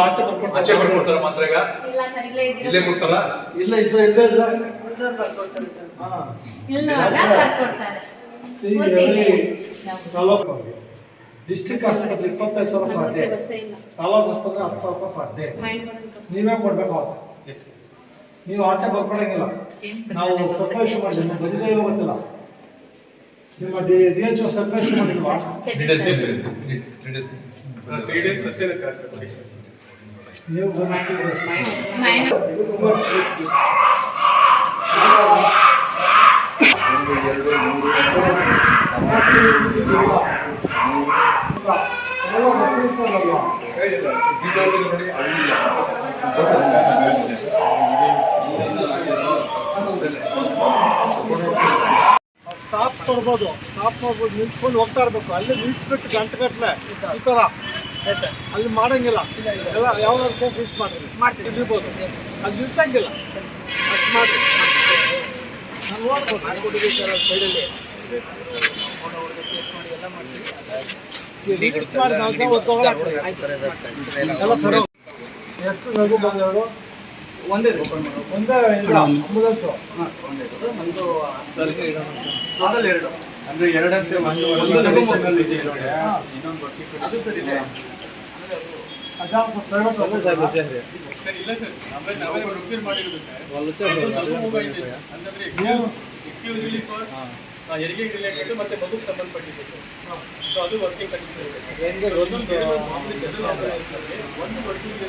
ಆಚೆ ಬರ್ಕೊಂಡು ಆಚೆ ಬರ್ಕೊಡ್ತಾರ ಮಾತ್ರ ಈಗ? ಇಲ್ಲ ಸರ್ ಇಲ್ಲೇ ಇಲ್ಲೇ ಕೊಡ್ತಾರ? ಇಲ್ಲ ಇದ್ರೆ ಇಲ್ಲೇ ಇದ್ರೆ. ಹಾ. ಬರ್ಕೊಡ್ತಾರೆ. ಪೂರ್ತಿ ಇಲ್ಲೇ. ತಾಲೂಕು ಡಿಸ್ಟ್ರಿಕ್ಟ್ ಆಸ್ಪತ್ರೆ ಇಪ್ಪತ್ತೈದು ಸಾವಿರ ಪರ್ ಡೇ ನಮ್ಗೆ ತಾಲೂಕು ಆಸ್ಪತ್ರೆ ಹತ್ತು ಸಾವಿರ ರೂಪಾಯಿ ಪರ್ ಡೇ ನೀವೇ ಕೊಡ್ಬೇಕು ಅವ್ರು. ನೀವು ಆಚೆ ಬರ್ಕೊಡಂಗಿಲ್ಲ. ನಾವು ನಿಮ್ಮ ಬದಿಗೆ ಇಲ್ಲ ಗೊತ್ತಿಲ್ಲ. ನಿಮ್ಮ ಡಿ ಡಿ ಎಚ್ ಸರ್ವೇಶ್ ಮಾಡಿಲ್ವಾ ತ್ರೀ ಡೇಸ್ ಅಷ್ಟೇ ಸ್ಟಾಪ್ ಕೊಡ್ಬೋದು ಸ್ಟಾಪ್ ಮಾಡ್ಬೋದು ನಿಲ್ಸ್ಕೊಂಡು ಹೋಗ್ತಾ ಇರ್ಬೇಕು. ಅಲ್ಲಿ ನಿಲ್ಸ್ಬಿಟ್ಟು ಗಂಟೆ ಗಟ್ಟಲೆ ಈ ಥರ ಅಲ್ಲಿ ಮಾಡಂಗಿಲ್ಲ. ಎಲ್ಲ ಯಾವ್ದಾದ್ರು ಕೇಸ್ ಫಿಕ್ಸ್ ಮಾಡ್ತೀವಿ ಮಾಡ್ತೀವಿ. ಅಲ್ಲಿ ನಿಲ್ಸಂಗಿಲ್ಲ ಮಾಡಿ ನಾನು ನೋಡ್ಬೋದು. ಮಾಡ್ಕೊಟ್ಟಿದ್ದೀವಿ ಸರ್ ಅಲ್ಲಿ. ಸೈಡಲ್ಲಿ ಮಾಡಿ ಎಲ್ಲ ಸರಿ. ಹೋಗುತ್ತೆ. ಎಷ್ಟು ನಗು ಬಂದವರು? ಒಂದೇ ಒಂದೇ ಅಂಬುಲೆನ್ಸು ಒಂದು ಟೋಟಲ್ ಎರಡು ಅಂದ್ರೆ ಎರಡಂತೆ ಒಂದು ಒಂದು ನಗು ಇದೆ ನೋಡಿ ಇನ್ನೊಂದು ಅದು ಸರ್ ಇದೆ. ಒಂದು ಎಕ್ಸ್ಕ್ಲೂಸಿವ್ಲಿ ಫಾರ್ ಹೆರಿಗೆ ರಿಲೇಟೆಡ್ ಮತ್ತೆ ಮಗುಗೆ ಸಂಬಂಧಪಟ್ಟಿದ್ದು ಸೊ ಅದು ವರ್ಕಿಂಗ್ ಕಂಡೀಷನ್ ಒಂದು ಒಂದು ವರ್ಕಿಂಗ್ ಇದೆ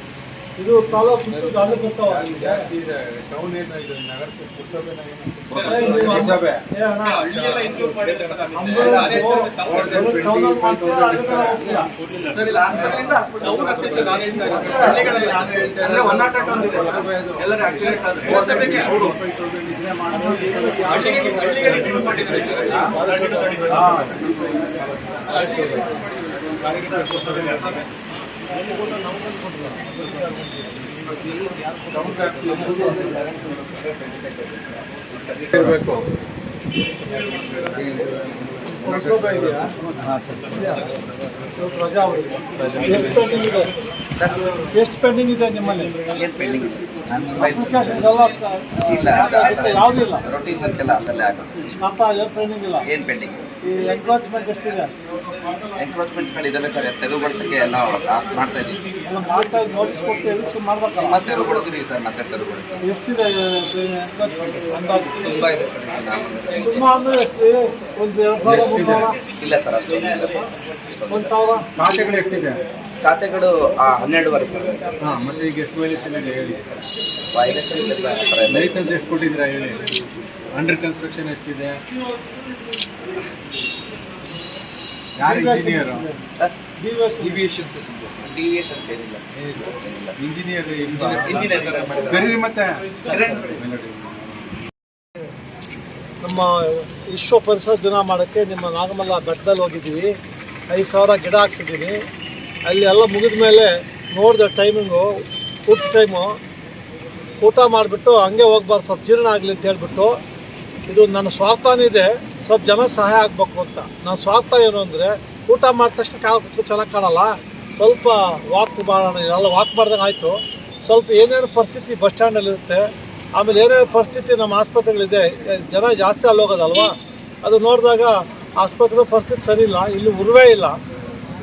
ಇದೆ? ತಾಲೂಕು ಇದೆ ಟೌನ್ ಏನು ಇದು ನಗರ ಪುರಸಭೆ ಮಾಡಿದ್ದಾರೆ ಎಷ್ಟು ಪೆಂಡಿಂಗ್ ಇದೆ? ನಿಮ್ಮಲ್ಲಿ? ಪೆಂಡಿಂಗ್ ಇದೆ? ಇಲ್ಲ ರೊಟೀನ್ ಅಲ್ಲೇ ಆಗುತ್ತೆ ಏನು ಪೆಂಡಿಂಗ್ ಎನ್ಕ್ರೋಚ್ಮೆಂಟ್ ಎಷ್ಟಿದೆ? ಸರ್ ತೆರವುಗೊಳಿಸಕ್ಕೆ ಎಲ್ಲ ಮಾಡ್ತಾ ಮಾಡ್ಬೇಕಲ್ಲ ಮತ್ತೆ ತೆರವುಗೊಳಿಸಿದೀವಿ ಸರ್ ಮತ್ತೆ ತೆರವುಗೊಳಿಸ್ತೀವಿ ಎಷ್ಟಿದೆ ತುಂಬಾ ಇದೆ ಸರ್ ಇಲ್ಲ ಸರ್ ಅಷ್ಟೊಂದು ಇಲ್ಲ ಸರ್ ಖಾತೆಗಳು ಎಷ್ಟಿದೆ ಖಾತೆಗಳು ಹನ್ನೆರಡುವರೆ ಸರ್ ಹಾ ಮತ್ತೆ ಈಗ ಎಷ್ಟು ಮೇಲೆ ಹೇಳಿ. ವೈಲೇಷನ್ಸ್. ಲೈಸೆನ್ಸ್ ಎಷ್ಟು ಕೊಟ್ಟಿದ್ದೀರಾ ಹೇಳಿ? ಅಂಡರ್ ಕನ್ಸ್ಟ್ರಕ್ಷನ್ ಎಷ್ಟಿದೆ? ಯಾರು ಇಂಜಿನಿಯರ್ ಸರ್ ಡಿವಿಯೇಷನ್ ಡಿವಿಯೇಷನ್ಸ್ ಏನಿಲ್ಲ ಸರ್ ಏನಿಲ್ಲ. ಸರ್. ಇಂಜಿನಿಯರ್ Engineer ತರ ಕರೀರಿ ಮತ್ತೆ. ನಮ್ಮ ವಿಶ್ವ ಪರಿಸರ ದಿನ ಮಾಡೋಕ್ಕೆ ನಿಮ್ಮ ನಾಗಮಲ್ಲ ಬೆಟ್ಟದಲ್ಲಿ ಹೋಗಿದ್ದೀವಿ. ಐದು ಸಾವಿರ ಗಿಡ ಹಾಕ್ಸಿದ್ದೀನಿ ಅಲ್ಲಿ ಎಲ್ಲ ಮುಗಿದ ಮೇಲೆ ನೋಡಿದ ಟೈಮಿಂಗು ಫುಡ್ ಟೈಮು ಊಟ ಮಾಡಿಬಿಟ್ಟು ಹಂಗೆ ಹೋಗ್ಬಾರ್ದು, ಸ್ವಲ್ಪ ಜೀರ್ಣ ಆಗಲಿ ಅಂತ ಹೇಳ್ಬಿಟ್ಟು, ಇದು ನನ್ನ ಸ್ವಾರ್ಥನಿದೆ ಸ್ವಲ್ಪ ಜನ ಸಹಾಯ ಆಗಬೇಕು ಅಂತ. ನನ್ನ ಸ್ವಾರ್ಥ ಏನು ಅಂದರೆ, ಊಟ ಮಾಡಿದ ತಕ್ಷಣ ಕಾಲ ಕೂತ್ಕೊಂಡು ಚೆನ್ನಾಗಿ ಕಾಣಲ್ಲ. ಸ್ವಲ್ಪ ವಾಕ್ ಮಾಡೋಣ, ಎಲ್ಲ ವಾಕ್ ಮಾಡ್ದಂಗೆ ಆಯಿತು. ಸ್ವಲ್ಪ ಏನೇನು ಪರಿಸ್ಥಿತಿ ಬಸ್ ಸ್ಟ್ಯಾಂಡಲ್ಲಿರುತ್ತೆ ಆಮೇಲೆ ಏನೇನು ಪರಿಸ್ಥಿತಿ ನಮ್ಮ ಆಸ್ಪತ್ರೆಗಳಿದೆ ಜನ ಜಾಸ್ತಿ ಅಲ್ಲಿ ಹೋಗೋದಲ್ವಾ? ಅದು ನೋಡಿದಾಗ ಆಸ್ಪತ್ರೆ ಪರಿಸ್ಥಿತಿ ಸರಿ ಇಲ್ಲ ಉರುವೇ ಇಲ್ಲ.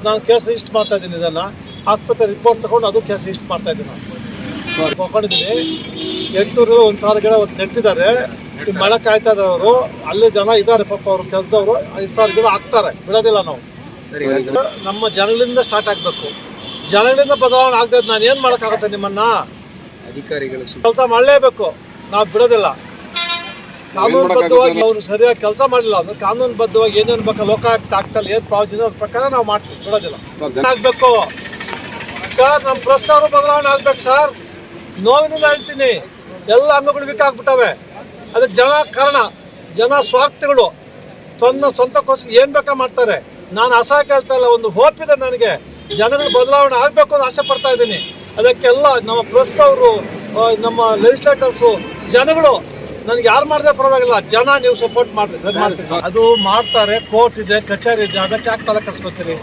ನಾನು ಕೇಸ್ ರಿಜಿಸ್ಟರ್ ಮಾಡ್ತಾ ಇದ್ದೀನಿ ಇದನ್ನು. ಆಸ್ಪತ್ರೆ ರಿಪೋರ್ಟ್ ತಗೊಂಡು ಅದು ಕೇಸ್ ರಿಜಿಸ್ಟರ್ ಮಾಡ್ತಾಯಿದ್ದೀನಿ ನಾನು. ತಗೊಂಡಿದ್ದೀನಿ ಎಂಟುನೂರು ಒಂದು ಸಾವಿರ ಗಿಡ ಒಂದು ನೆಟ್ಟಿದ್ದಾರೆ ಮಳೆ ಕಾಯ್ತಾ ಇದ್ದಾರೆ ಅವರು ಅಲ್ಲಿ ಜನ ಇದ್ದಾರೆ ಪಾಪ ಅವರು ಕೆಲಸದವರು ಐದು ಸಾವಿರ ಗಿಡ ಹಾಕ್ತಾರೆ. ಬಿಡೋದಿಲ್ಲ ನಾವು. ನಮ್ಮ ಜನಗಳಿಂದ ಸ್ಟಾರ್ಟ್ ಆಗಬೇಕು. ಜನಗಳಿಂದ ಬದಲಾವಣೆ ಆಗದೆ ನಾನು ಏನು ಮಾಡೋಕ್ಕಾಗತ್ತೆ ನಿಮ್ಮನ್ನ? ಅಧಿಕಾರಿಗಳು ಕೆಲಸ ಮಾಡಲೇಬೇಕು. ನಾವು ಬಿಡೋದಿಲ್ಲ. ಕಾನೂನುಬದ್ಧವಾಗಿ ಅವರು ಸರಿಯಾಗಿ ಕೆಲಸ ಮಾಡಿಲ್ಲ ಅಂದ್ರೆ ಕಾನೂನುಬದ್ಧವಾಗಿ ಏನೇನು ಬೇಕು ಲೋಕಾಯುಕ್ತ ಆಗ್ತಲ್ಲ ಏನು ಪ್ರಾವಿಜನ್ ಅದ್ರ ಪ್ರಕಾರ ನಾವು ಮಾಡ್ತೀವಿ. ಬಿಡೋದಿಲ್ಲ. ಆಗಬೇಕು? ಸರ್ ನಮ್ಮ ಪ್ರಸ್ತಾವ ಬದಲಾವಣೆ ಆಗ್ಬೇಕು ಸರ್. ನೋವಿನಿಂದ ಹೇಳ್ತೀನಿ ಎಲ್ಲ ಹಣ್ಣುಗಳು ವೀಕ್ ಅದು ಅದಕ್ಕೆ ಜನ ಕಾರಣ ಜನ ಸ್ವಾರ್ಥಗಳು ತನ್ನ ಸ್ವಂತಕ್ಕೋಸ್ಕರ ಏನ್ ಬೇಕಾ ಮಾಡ್ತಾರೆ. ನಾನು ಅಸಹ ಕೇಳ್ತಾ ಇಲ್ಲ ಒಂದು ಹೋಪ್ ಇದೆ ನನಗೆ. ಜನಗಳು ಬದಲಾವಣೆ ಆಗ್ಬೇಕು ಅಂತ ಆಸೆ ಪಡ್ತಾ ಇದ್ದೀನಿ. ಅದಕ್ಕೆಲ್ಲ ನಮ್ಮ ಪ್ರೆಸ್ ಅವರು ನಮ್ಮ ಲೆಜಿಸ್ಲೇಟರ್ಸು ಜನಗಳು ನನಗೆ ಯಾರು ಮಾಡಿದ್ರೆ ಪರವಾಗಿಲ್ಲ. ಜನ ನೀವು ಸಪೋರ್ಟ್ ಮಾಡ್ರಿ ಸರ್ ಮಾಡ್ತೀವಿ ಸರ್. ಅದು ಮಾಡ್ತಾರೆ ಕೋರ್ಟ್ ಇದೆ ಕಚೇರಿ ಇದೆ ಅದಕ್ಕೆ ಯಾಕೆ ತಲೆ ಕಟ್ಸ್ಕೊತೀರಿ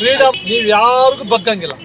ಫ್ರೀಡಮ್ ನೀವು ಯಾರಿಗೂ ಬಗ್ಗಂಗಿಲ್ಲ.